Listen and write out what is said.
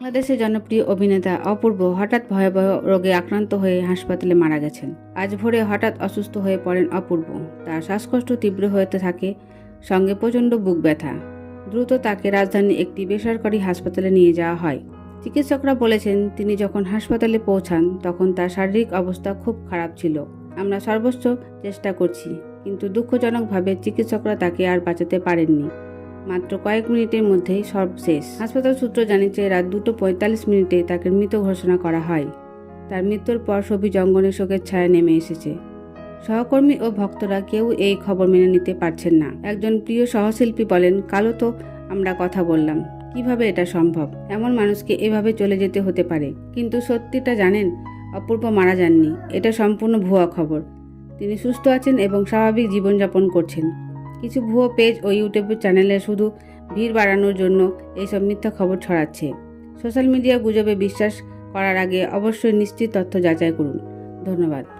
বাংলাদেশের জনপ্রিয় অভিনেতা অপূর্ব হঠাৎ ভয়াবহ রোগে আক্রান্ত হয়ে হাসপাতালে মারা গেছেন। আজ ভোরে হঠাৎ অসুস্থ হয়ে পড়েন অপূর্ব। তার শ্বাসকষ্ট তীব্র হতে থাকে, সঙ্গে প্রচণ্ড বুক ব্যথা। দ্রুত তাকে রাজধানীর একটি বেসরকারি হাসপাতালে নিয়ে যাওয়া হয়। চিকিৎসকরা বলেছেন, তিনি যখন হাসপাতালে পৌঁছান, তখন তার শারীরিক অবস্থা খুব খারাপ ছিল। আমরা সর্বোচ্চ চেষ্টা করছি, কিন্তু দুঃখজনকভাবে চিকিৎসকরা তাকে আর বাঁচাতে পারেননি। মাত্র কয়েক মিনিটের মধ্যেই সব শেষ। হাসপাতাল সূত্র জানিয়েছে, রাত দুটো পঁয়তাল্লিশ মিনিটে তাকে মৃত ঘোষণা করা হয়। তার মৃত্যুর পর সবই জঙ্গলে শোকের ছায়া নেমে এসেছে। সহকর্মী ও ভক্তরা কেউ এই খবর মেনে নিতে পারছেন না। একজন প্রিয় সহশিল্পী বলেন, কালো তো আমরা কথা বললাম। কীভাবে এটা সম্ভব? এমন মানুষকে এভাবে চলে যেতে হতে পারে। কিন্তু সত্যিটা জানেন, অপূর্ব মারা যাননি। এটা সম্পূর্ণ ভুয়া খবর। তিনি সুস্থ আছেন এবং স্বাভাবিক জীবনযাপন করছেন। কিছু ভুয়ো পেজ ও ইউটিউব চ্যানেলে শুধু ভিড় বাড়ানোর জন্য এইসব মিথ্যা খবর ছড়াচ্ছে। সোশ্যাল মিডিয়া গুজবে বিশ্বাস করার আগে অবশ্যই নিশ্চিত তথ্য যাচাই করুন। ধন্যবাদ।